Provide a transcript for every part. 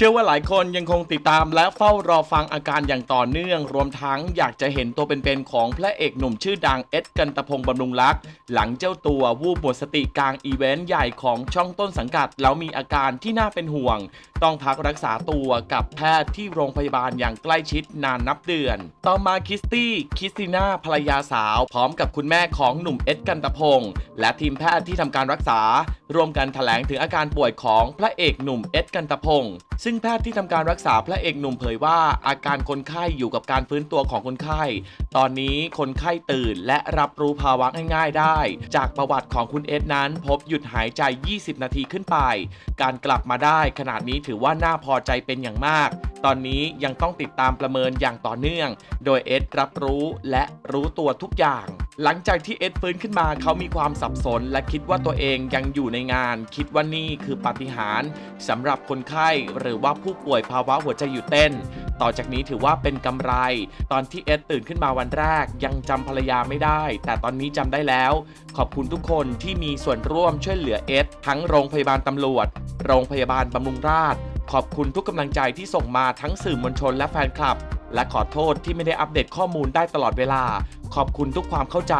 เชื่อว่าหลายคนยังคงติดตามและเฝ้ารอฟังอาการอย่างต่อเนื่อง รวมทั้งอยากจะเห็นตัวเป็นๆของพระเอกหนุ่มชื่อดังเอ็ดกันตะพงษ์บำรุงรัก หลังเจ้าตัววูบหมดสติกลางอีเวนต์ใหญ่ของช่องต้นสังกัด แล้วมีอาการที่น่าเป็นห่วง ต้องพักรักษาตัวกับแพทย์ที่โรงพยาบาลอย่างใกล้ชิดนานนับเดือน ต่อมาคิสตี้คิสติน่าภรรยาสาว พร้อมกับคุณแม่ของหนุ่มเอ็ดกันตะพงษ์และทีมแพทย์ที่ทำการรักษา ร่วมกันแถลงถึงอาการป่วยของพระเอกหนุ่มเอ็ดกันตะพงษ์ซึ่งแพทย์ที่ทำการรักษาพระเอกหนุ่มเผยว่าอาการคนไข้อยู่กับการฟื้นตัวของคนไข้ ตอนนี้คนไข้ตื่นและรับรู้ภาวะง่ายๆได้ จากประวัติของคุณเอ็ดนั้น พบหยุดหายใจ 20 นาทีขึ้นไป การกลับมาได้ขนาดนี้ถือว่าน่าพอใจเป็นอย่างมาก ตอนนี้ยังต้องติดตามประเมินอย่างต่อเนื่อง โดยเอ็ดรับรู้และรู้ตัวทุกอย่าง หลังจากที่เอ็ดฟื้นขึ้นมาเขามีความสับสน และคิดว่าตัวเองยังอยู่ในงาน คิดว่านี่คือปาฏิหาริย์สำหรับคนไข้หรือว่าผู้ป่วยภาวะหัวใจหยุดเต้น ต่อจากนี้ถือว่าเป็นกำไร ตอนที่เอ็ดตื่นขึ้นมาวันแรก ยังจำภรรยาไม่ได้ แต่ตอนนี้จำได้แล้ว ขอบคุณทุกคนที่มีส่วนร่วมช่วยเหลือเอ็ดทั้งโรงพยาบาลตำรวจ โรงพยาบาลบำรุงราษฎร์ขอบคุณทุกกำลังใจที่ส่งมาทั้งสื่อมวลชนและแฟนคลับ และขอโทษที่ไม่ได้อัปเดตข้อมูลได้ตลอดเวลา ขอบคุณทุกความเข้าใจ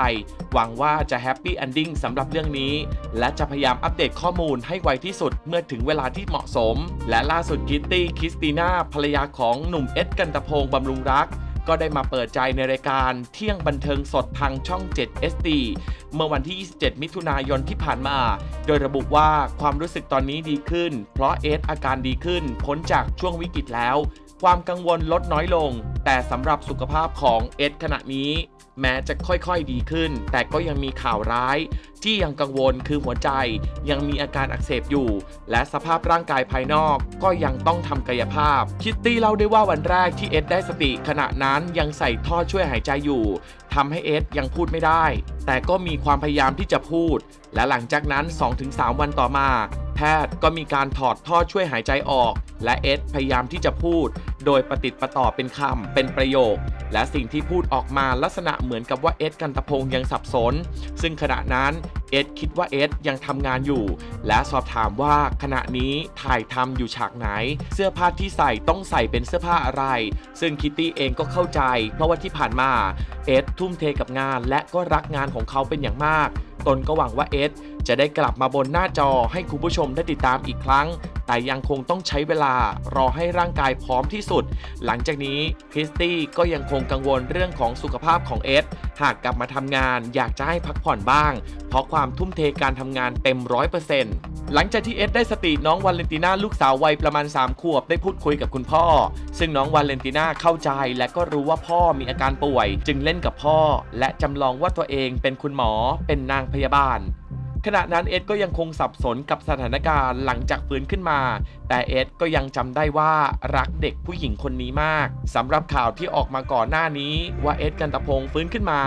หวังว่าจะแฮปปี้แอนดิ้งสำหรับเรื่องนี้ และจะพยายามอัปเดตข้อมูลให้ไวที่สุดเมื่อถึงเวลาที่เหมาะสม และล่าสุดกิตตี้คริสติน่าภรรยาของหนุ่มเอ็ดกันตะพงษ์บำรุงรักก็ได้มาเปิดใจในรายการเที่ยงบันเทิงสดทางช่อง 7 SD เมื่อวันที่ 27 มิถุนายนที่ผ่านมา โดยระบุว่าความรู้สึกตอนนี้ดีขึ้น เพราะเอสอาการดีขึ้น พ้นจากช่วงวิกฤตแล้ว ความกังวลลดน้อยลง แต่สำหรับสุขภาพของเอสขณะนี้ แม้จะค่อยๆดีขึ้น แต่ก็ยังมีข่าวร้าย ที่ยังกังวลคือหัวใจยังมีอาการอักเสบอยู่ และสภาพร่างกายภายนอกก็ยังต้องทำกายภาพ คิตตี้เล่าได้ว่าวันแรกที่เอ็ดได้สติขณะนั้นยังใส่ท่อช่วยหายใจอยู่ทำให้เอ็ดยังพูดไม่ได้ แต่ก็มีความพยายามที่จะพูด และหลังจากนั้น 2-3 วันต่อมา แพทย์ก็มีการถอดท่อช่วยหายใจออก และเอ็ดพยายามที่จะพูด โดยประติดประต่อเป็นคำเป็นประโยค และสิ่งที่พูดออกมาลักษณะเหมือนกับว่าเอ็ดกันตะพงยังสับสน ซึ่งขณะนั้นเอ็ดคิดว่าเอ็ดยังทำงานอยู่ และสอบถามว่าขณะนี้ถ่ายทำอยู่ฉากไหน เสื้อผ้าที่ใส่ต้องใส่เป็นเสื้อผ้าอะไร ซึ่งคิตตี้เองก็เข้าใจ เพราะว่าที่ผ่านมาเอ็ดทุ่มเทกับงานและก็รักงานของเขาเป็นอย่างมาก ตนก็หวังว่าเอ็ดจะได้กลับมาบนหน้าจอให้คุณผู้ชมได้ติดตามอีกครั้ง แต่ยังคงต้องใช้เวลารอให้ร่างกายพร้อมที่สุด หลังจากนี้คริสตี้ก็ยังคงกังวลเรื่องของสุขภาพของเอ็ดหากกลับมาทำงานอยากจะให้พักผ่อนบ้าง เพราะความทุ่มเทการทำงานเต็มร้อยเปอร์เซ็นต์หลังจากที่เอ็ดได้สติน้องวาเลนติน่าลูกสาววัยประมาณ 3 ขวบได้พูดคุยกับคุณพ่อ ซึ่งน้องวาเลนติน่าเข้าใจและก็รู้ว่าพ่อมีอาการป่วย จึงเล่นกับพ่อ และจำลองว่าตัวเองเป็นคุณหมอเป็นนางพยาบาล ขณะนั้นเอ็ดก็ยังคงสับสนกับสถานการณ์หลังจากฟื้นขึ้นมา แต่เอ็ดก็ยังจำได้ว่ารักเด็กผู้หญิงคนนี้มากสำหรับข่าวที่ออกมาก่อนหน้านี้ว่าเอ็ดกันตะพงฟื้นขึ้นมา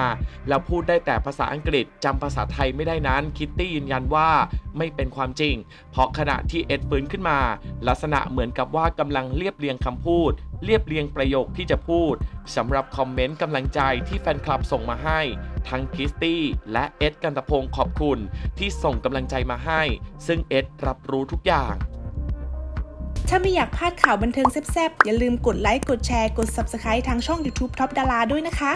แล้วพูดได้แต่ภาษาอังกฤษจำภาษาไทยไม่ได้นั้นคิตตี้ยืนยันว่าไม่เป็นความจริง เพราะขณะที่เอ็ดฟื้นขึ้นมา ลักษณะเหมือนกับว่ากำลังเรียบเรียงคำพูด เรียบเรียงประโยคที่จะพูดสำหรับคอมเมนต์กำลังใจที่แฟนคลับส่งมาให้ ทั้งคิสตี้และเอ็ดกันตะพงขอบคุณที่ส่งกำลังใจมาให้ ซึ่งเอ็ดรับรู้ทุกอย่างถ้าไม่อยากพลาดข่าวบันเทิงแซ่บๆ อย่าลืมกดไลค์ กดแชร์ กด Subscribe ทางช่อง YouTube Top ดาราด้วยนะคะ